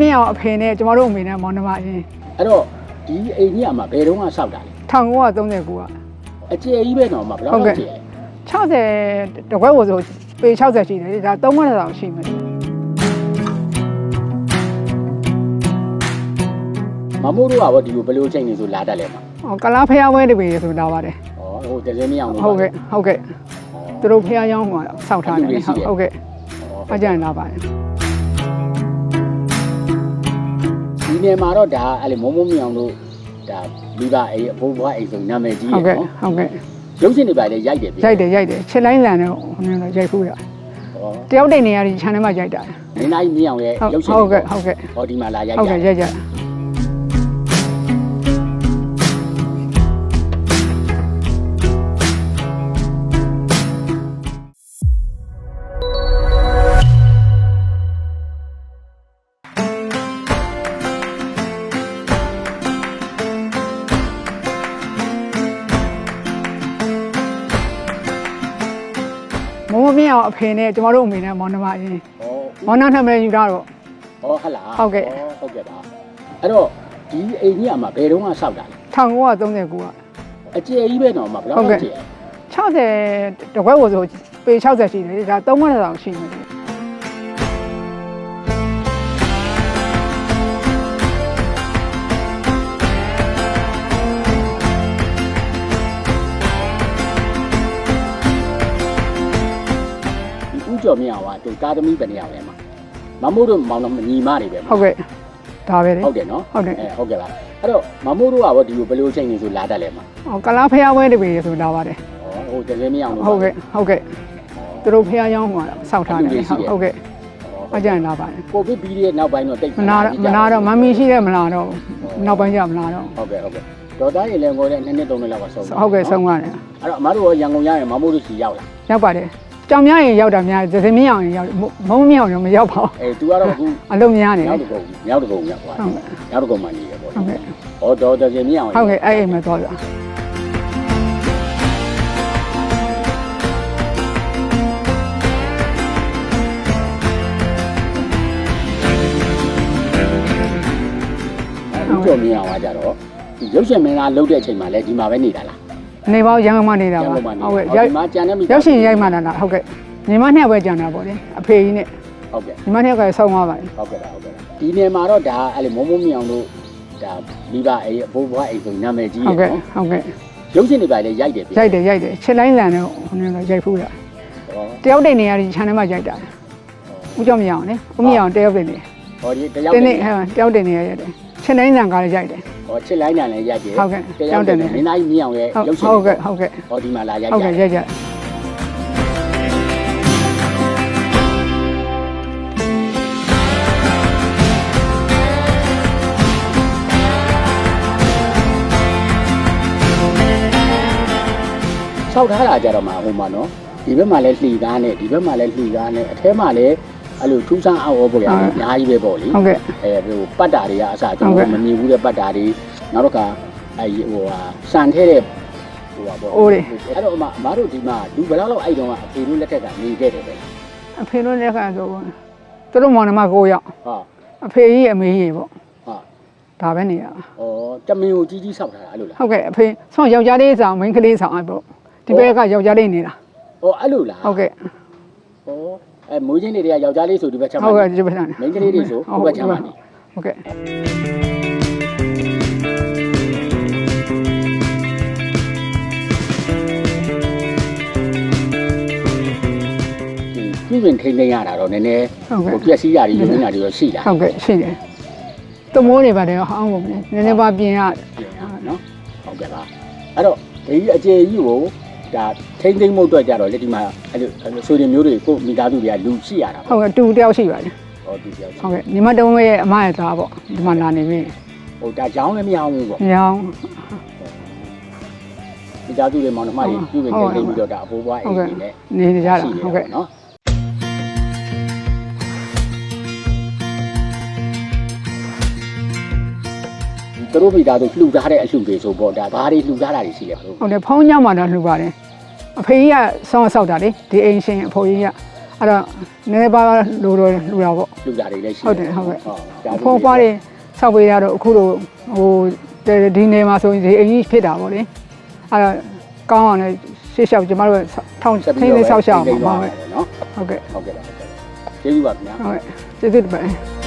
မြင့်အောင်အဖေနဲ့ကျမတို့အမေနဲ့မောင်နှမအရင်အဲ့တော့ဒီအိမ်ကြီးကမှဘယ်တော့မှဆောက်တာလဲ1939ကအကျယ်ကြီးပဲတော့မှဘယ်တော့ဟုတ်မှကဲ့ကျယ်လဲ60တကွက်ကိုဆိုပေ60ရှိတယ်ဒါ3ခွက်လောက်ရှိမယ်မမိုးတို့ကဘောဒီလိုဘယ်လိုချိန်နေဆိုလာတတ်လဲမှာဟောကလားဖျားဝဲတပေဆိုလာပါတယ်ဩဟိုတကယ်မရအောင်လို့ဟုတ်ကဲ့ဟုတ်ကဲ့သူတို့ဖျားယောင်းဟိုစောက်ထားတယ်ဟုတ်ဟုတ်ကဲ့အကြံလာပါတယ် ဒီနေမှာတော့ဒါအဲ့လေမုံမုံမြောင်တို့ဒါမိဘအိမ်အဖိုးဘွားအိမ်ဆိုနာမည်ကြီးဟုတ်ရကဲ့နော်ဟုတ်ကဲ့ရုပ်ရှင်တွေပါလေရိုက်တယ်ဗျရိုက်တယ်ရိုက်တယ်ချက်လိုင်းလန်နဲ့ဟိုနေတော့ရိုက်ဖူးရဩတယောက်တိတ်နေရဒီ channel မှာရိုက်တာ မင်းသားကြီးမြောင်ရဲ့ဟုတ်ရုပ်ရှင်ဟုတ်ကဲ့ဟုတ်ကဲ့ဟောဒီမှာလာရိုက်ဟုတ်တာကဲ့ရိုက်ကြ မမမြင့်အောင်အဖေနဲ့ကျမတို့အမေနဲ့မောင်နှမအရင်ဩမောင်နှမထမင်းယူတာတော့ဩဟုတ်လားဟုတ်ကဲ့ဩဟုတ်ကဲ့ပါအဲ့တော့ဒီအိမ်ကြီးကမှဘယ်တော့မှဆောက်တာလဲ1939ကအကျယ်ကြီးပဲတော့မှဘယ်တော့ဟုတ်မှကဲ့ကျယ်လဲ60တကွက်ကိုဆိုပေ60ရှိတယ်ဒါ3ခွက်လောက်ရှိမယ် ဒီဦးကျော်မြောင်ကသူကာသမီပဲနေရလဲမှာမမိုးတို့မောင်တော်ညီမတွေပဲဟုတ်ကဲ့ဒါပဲလေဟုတ်တယ်နော်ဟုတ်တယ်အဲဟုတ်ကဲ့ပါအဲ့တော့မမိုးတို့ကဘောဒီလိုဘယ်လိုချိန်နေဆိုလာတတ်လဲမှာဟောကလားဖျားဝဲတပေဆိုလာပါတယ်ဩဟိုတကယ်မရအောင်လို့ဟုတ်ကဲ့ဟုတ်ကဲ့သူတို့ဖျားယောင်းဟိုစောက်ထားတယ်ဟုတ်ဟုတ်ကဲ့အကြံလာပါတယ်ကိုဗစ်ပြီးတဲ့နောက်ပိုင်းတော့တိတ်မနာတော့မနာတော့မမီရှိတဲ့မနာတော့နောက်ပိုင်းကျမနာတော့ဟုတ်ကဲ့ဟုတ်ကဲ့ဒေါ်သားရေလည်းငိုတဲ့နှစ်နှစ်သုံးနှစ်လောက်ကဆုံးဟုတ်ကဲ့ဆုံးရတယ်အဲ့တော့အမတို့ရောရန်ကုန်ရရင်မမိုးတို့စီရောက်လာရောက်ပါတယ် ကြောင်များရင်ရောက်တာများသစင်းမအောင်ရင်ရောက်မုံမအောင်ရင်မရောက်ပါဘူးအဲ तू ကတော့အခုအလုံးများနေမြောဟုက်တကုံမြောက်တကုံရောက်သွားတ်ကဲ့မြောက်တကုံမှနေရပေါ့ဟုတ်ကဲ့ဟောဒေါ်တော်စင်မြောင်ဟုတ်ကဲ့အဲ့အိမ်မှာသွားပြဦးကျော်မြောင်ကကြတော့ဒီရုပ်ရှင်မင်းသားလှုပ်တဲ့အချိန်မှာလည်းဒီမှာပဲနေတာလား နေပေါင်းရန်ကုန်မှာနေတာရန်ပါကုန်မှာနေဟုတ်ကဲ့ဒီရောက်မှာကြံတဲ့မိရောက်ရှင်ရိုက်မှလာတာဟုတ်ကဲ့ညီမနှစ်ယောက်ပဲကြံတာပေါ့လေအဖေကြီးနဲ့ဟုတ်ကဲ့ညီမနှစ်ယောက်ကဆုံးသွားပါတယ်ဟုတ်ကဲ့ပါဟုတ်ကဲ့ပါဒီနေမှာတော့ဒါအဲ့လေမုံမုံမြောင်တို့ဒါမိဘအိမ်အဖိုးဘွားအိမ်ဆိုနာမည်ကြီးရဟုတ်ကဲ့နော်ဟုတ်ကဲ့ရုပ်ရှင်တွေပါလေရိုက်တယ်ဗျရိုက်တယ်ရိုက်တယ်ချက်လိုင်းလန်နဲ့ဟိုနေတော့ရိုက်ဖူးတာဟောတယောက်တိတ်နေရဒီ channel မှာရိုက်တာဦးကျော်မရအောင်လေဦးမရအောင်တယောက်တိတ်နေဟောဒီတယောက်တင်းတနေည်းဟဲ့တယောက်တိတ်နေရရတယ်ချက်လိုင်းလန်ကားလည်းရိုက်တယ် ဟောချစ်လိုက်နိုင်လည်းရိုက်တယ်ဟုတ်ကဲ့တယောက်တည်းတယောက်တည်းမင်းသားကြီးမြောင်ရဲ့ဟုတ်ရုပ်ရှင်ဟုတ်ကဲ့ဟုတ်ကဲ့ဟောဒီမှာလာရိုက်ဟုတ်ကြကဲ့တယ်ရိုက်ကြဆောက်ထားတာကြတော့မှဟိုမှာနော်ဒီဘက်မှာလည်းလှီကားနဲ့ဒီဘက်မှာလည်းလှီကားနဲ့အထဲမှာလည်း အဲ့လိုထူးဆန်းအောက်အောပေါ်ရအများကြီးပဲပေါ့လေဟုတ်ကဲ့အဲဟိုပတ်တာတွေကအစားကျွန်ဟုတ်ကဲ့တော်မမြင်ဘူးတဲ့ပတ်တာတွေနောက်တော့ကအဲဟိုဟာစံထဲတဲ့ဟိုပါပေါ့အိုးတွေအဲ့တော့အမအမတို့ဒီမှာလူဘယ်လောက်လောက်အဲ့တုန်းကအဖေတို့လက်ထက်ကနေခဲ့တယ်ပဲအဖေတို့လည်းခါဆိုသူတို့မောင်နှမကိုရောက်ဟာအဖေကြီးအမေကြီးပေါ့ဟာဒါပဲနေရတာဩတမင်ကိုကြီးကြီးဆောက်ထားတာအဲ့လိုလားဟုတ်ကဲ့အဖေဆောင်းယောက်ျားလေးဆောင်မိန်းကလေးဆောင်အဲ့ပေါ့ဒီဘက်ကယောက်ျားလေးနေတာဩအဲ့လိုလားဟုတ်ကဲ့ဩ အဲမွေးချင်းတွေကယောက်ျားလေးဆိုဒီဘက်ချက်မှာဟုတ်ကဲ့ဒီဘက်ကနေမိန်းကလေးတွေဆိုဟိုဘက်ချက်မှာနေဟုတ်ကဲ့ဒီပြည်ပင်ထိန်းသိမ်းရတာတော့နည်းနည်းဟုတ်ကဲ့ဟိုပြက်စီးရတွေယူနေတာတွေရောရှိလားဟုတ်ကဲ့ရှိတယ်တမိုးတွေပါတယ်ဟောင်းကုန်တယ်နည်းနည်းပါပြင်ရပြင်ရနော်ဟုတ်ကဲ့ပါအဲ့တော့ဒီအခြေကြီးကို ဒါထိန်းသိမ်းမှုအတွက်ကြတော့လက်ဒီမှာအဲ့လိုအဲ့လိုဆိုရင်မျိုးတွေကိုမိသားစုတွေကလူရှိရတာဟုတ်ကဲ့တူတယောက်ရှိပါတယ်ဟောဒီပြောက်ဟုတ်ကဲ့ညီမတုံးရဲ့အမရဲ့သားပေါ့ဒီမှာလာနေပြီဟိုဒါကြောင်းလည်းမရအောင်ဘူးပေါ့ညောင်းမိသားစုတွေမောင်နှမတွေပြုပြင်ထိန်းသိမ်းပြီးတော့ဒါအဖိုးဘွားအိမ်တွေနဲ့နေနေကြတာရှိနေဟုတ်ကဲ့နော် သူတို့မိသားစုလှူထားတဲ့အလှူတွေဆိုပေါ့ဒါဘာတွေလှူထားတာတွေရှိလဲဘလို့ဟုတ်တယ်ဖုံးညမှာတော့လှူပါတယ်အဖေကြီးကဆောင်းဆောက်တာလေဒီအိမ်ရှင်အဖိုးကြီးကအဲ့တော့နည်းပါးလိုတော့လူတာပေါ့လူတာတွေလည်းရှိဟုတ်တယ်ဟုတ်ကဲ့ဒါဖုန်းဖွားတွေဆောက်ပေးရတော့အခုလိုဟိုဒီနေမှာဆိုရင်ဒီအရင်ဖြစ်တာပေါ့လေအဲ့တော့ကောင်းအောင်လည်းရှေ့လျှောက်ကျမတို့ထောင်းဆက်ထိပြီးန်းတော့လေးဆောက်ရှောက်အောင်ထိန်းပါသွားဟုမယ်တ်နော်ဟုတ်ကဲ့ဟုတ်ကဲ့ပါဟုတ်ကဲ့ကျေးဇူးပါခင်ဗျာဟုတ်ကဲ့ကျေးဇူးတင်ပါတယ်